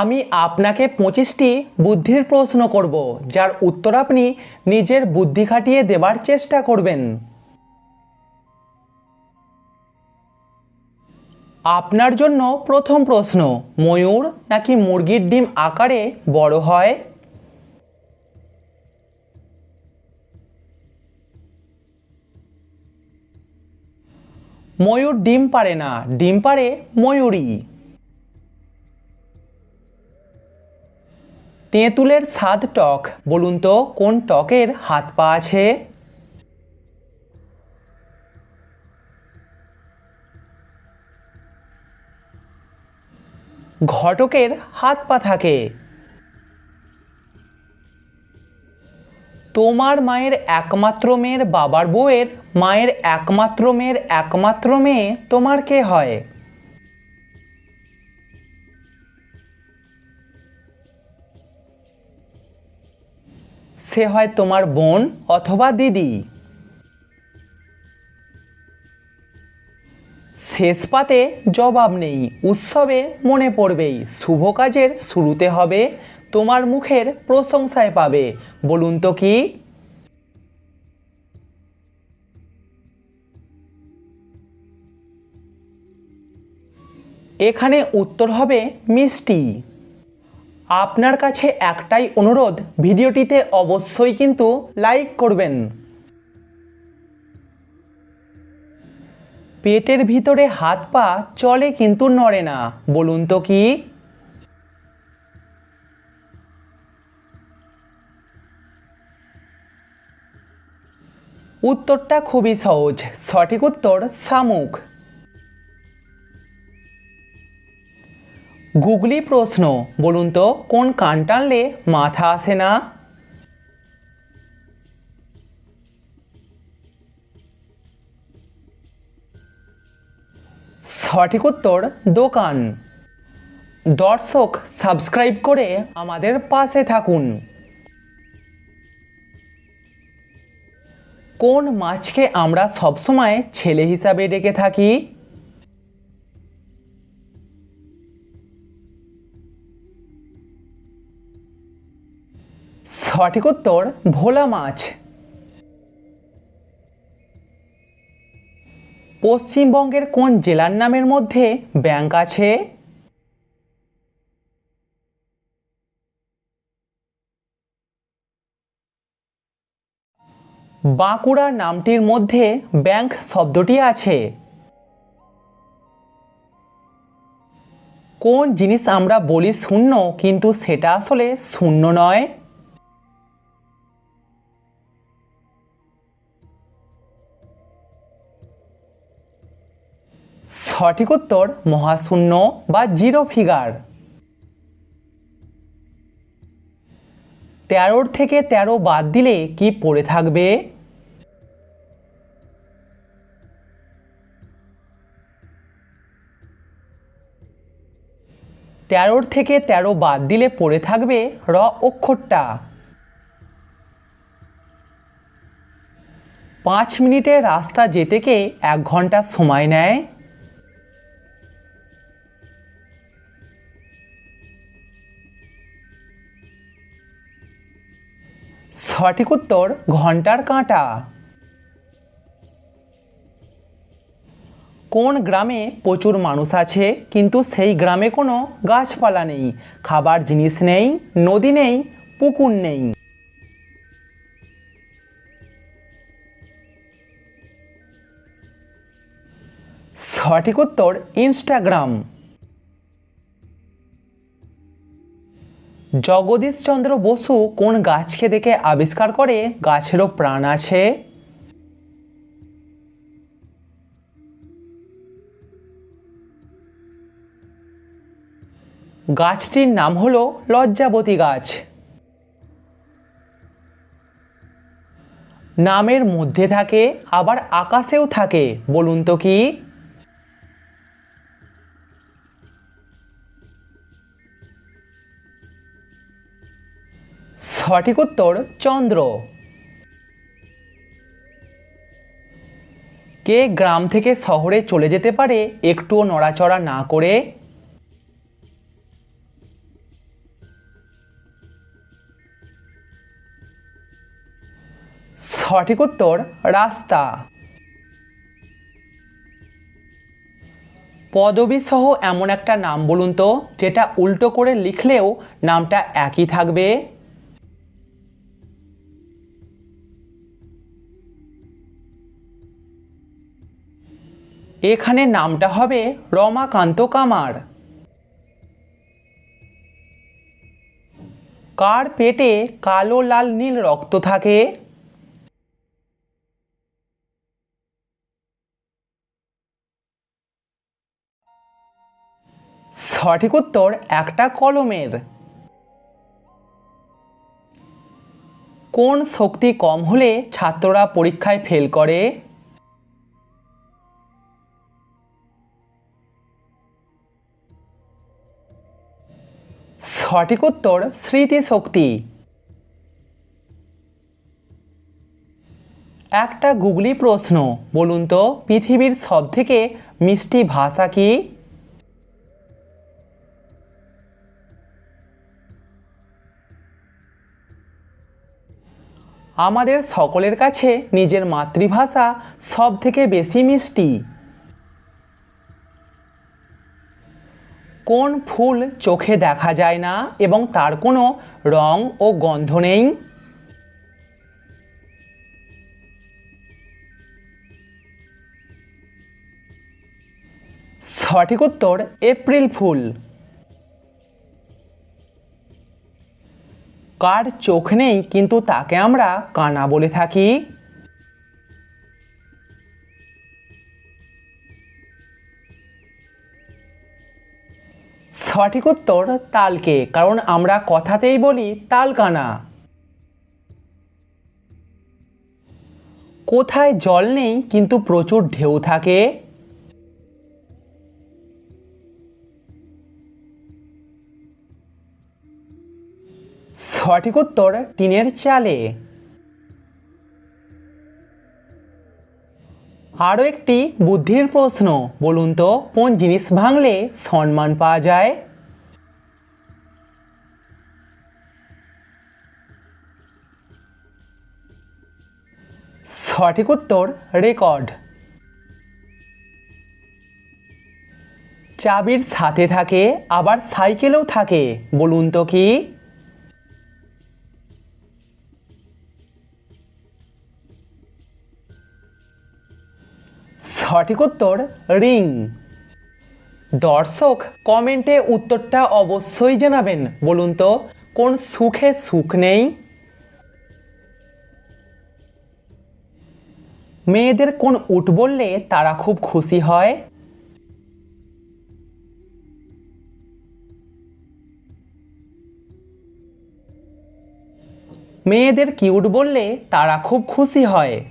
আমি আপনাকে পঁচিশটি বুদ্ধির প্রশ্ন করব, যার উত্তর আপনি নিজের বুদ্ধি খাটিয়ে দেবার চেষ্টা করবেন। আপনার জন্য প্রথম প্রশ্ন, ময়ূর নাকি মুরগির ডিম আকারে বড় হয়? ময়ূর ডিম পারে না, ডিম পারে ময়ূরী তেঁতুলের স্বাদ টক, বলুন তো কোন টকের হাত পা আছে? ঘটকের হাত পা থাকে। তোমার মায়ের একমাত্র মেয়ের বাবার বউয়ের মায়ের একমাত্র মেয়ের একমাত্র মেয়ে তোমার কে হয়? সে হয় তোমার বোন অথবা দিদি। শেষ পাতে জবাব নেই। উৎসবে মনে পড়বেই, শুভ কাজের শুরুতে হবে, তোমার মুখের প্রশংসায় পাবে। বলুন তো কি? এখানে উত্তর হবে মিষ্টি। আপনার কাছে একটাই অনুরোধ, ভিডিওটিতে অবশ্যই কিন্তু লাইক করবেন। পেটের ভিতরে হাত পা চলে কিন্তু নড়ে না, বলুন তো কি? উত্তরটা খুবই সহজ, সঠিক উত্তর শামুক। গুগলি প্রশ্ন, বলুন তো, কোন কান টানলে মাথা আসে না? সঠিক উত্তর, দোকান। দর্শক, সাবস্ক্রাইব করে আমাদের পাশে থাকুন। কোন মাছকে আমরা সবসময় ছেলে হিসাবে ডেকে থাকি? সঠিক উত্তর, ভোলা মাছ। পশ্চিমবঙ্গের কোন জেলার নামের মধ্যে ব্যাংক আছে? বাঁকুড়া নামটির মধ্যে ব্যাংক শব্দটি আছে। কোন জিনিস আমরা বলি শূন্য, কিন্তু সেটা আসলে শূন্য নয়? সঠিক উত্তর মহাশূন্য বা জিরো ফিগার। তেরোর থেকে তেরো বাদ দিলে কি পড়ে থাকবে? তেরোর থেকে তেরো বাদ দিলে পড়ে থাকবে র অক্ষরটা। পাঁচ মিনিটের রাস্তা যেতেকে এক ঘণ্টা সময় নেয়? সঠিক উত্তর ঘণ্টার কাঁটা। কোন গ্রামে প্রচুর মানুষ আছে, কিন্তু সেই গ্রামে কোনো গাছপালা নেই, খাবার জিনিস নেই, নদী নেই, পুকুর নেই। সঠিক উত্তর ইনস্টাগ্রাম। জগদীশচন্দ্র বসু কোন গাছকে দেখে আবিষ্কার করে গাছেরও প্রাণ আছে? গাছটির নাম হলো লজ্জাবতী গাছ। নামের মধ্যে থাকে, আবার আকাশেও থাকে, বলুন তো কি? সঠিক উত্তর চন্দ্র। কে গ্রাম থেকে শহরে চলে যেতে পারে? একটুও নড়াচড়া না করে। সঠিক উত্তর রাস্তা। পদবী সহ এমন একটা নাম বলুন তো, যেটা উল্টো করে লিখলেও নামটা একই থাকবে। এখানে নামটা হবে রমাকান্ত কামার। কার পেটে কালো লাল নীল রক্ত থাকে? সঠিক উত্তর একটা কলমের। কোন শক্তি কম হলে ছাত্ররা পরীক্ষায় ফেল করে? সঠিক উত্তর স্মৃতিশক্তি। একটা গুগলি প্রশ্ন, বলুন তো, পৃথিবীর সব থেকে মিষ্টি ভাষা কি? আমাদের সকলের কাছে নিজের মাতৃভাষা সব থেকে বেশি মিষ্টি। কোন ফুল চোখে দেখা যায় না এবং তার কোনো রং ও গন্ধ নেই? সঠিক উত্তর, এপ্রিল ফুল। কার চোখ নেই কিন্তু তাকে আমরা কানা বলে থাকি? সঠিক উত্তর তালকে, কারণ আমরা কথাতেই বলি তালকানা। কোথায় জল নেই, কিন্তু প্রচুর ঢেউ থাকে? সঠিক উত্তর টিনের চালে। আরও একটি বুদ্ধির প্রশ্ন, বলুন তো, কোন জিনিস ভাঙলে সম্মান পাওয়া যায়? সঠিক উত্তর, রেকর্ড। চাবির সাথে থাকে, আবার সাইকেলেও থাকে, বলুন তো কি? সঠিক উত্তর রিং। দর্শক, কমেন্টে উত্তরটা অবশ্যই জানাবেন। বলুন তো, কোন সুখে সুখ নেই? মেয়েদের কোন উট বললে তারা খুব খুশি হয়? মেয়েদের কিউট বললে তারা খুব খুশি হয়?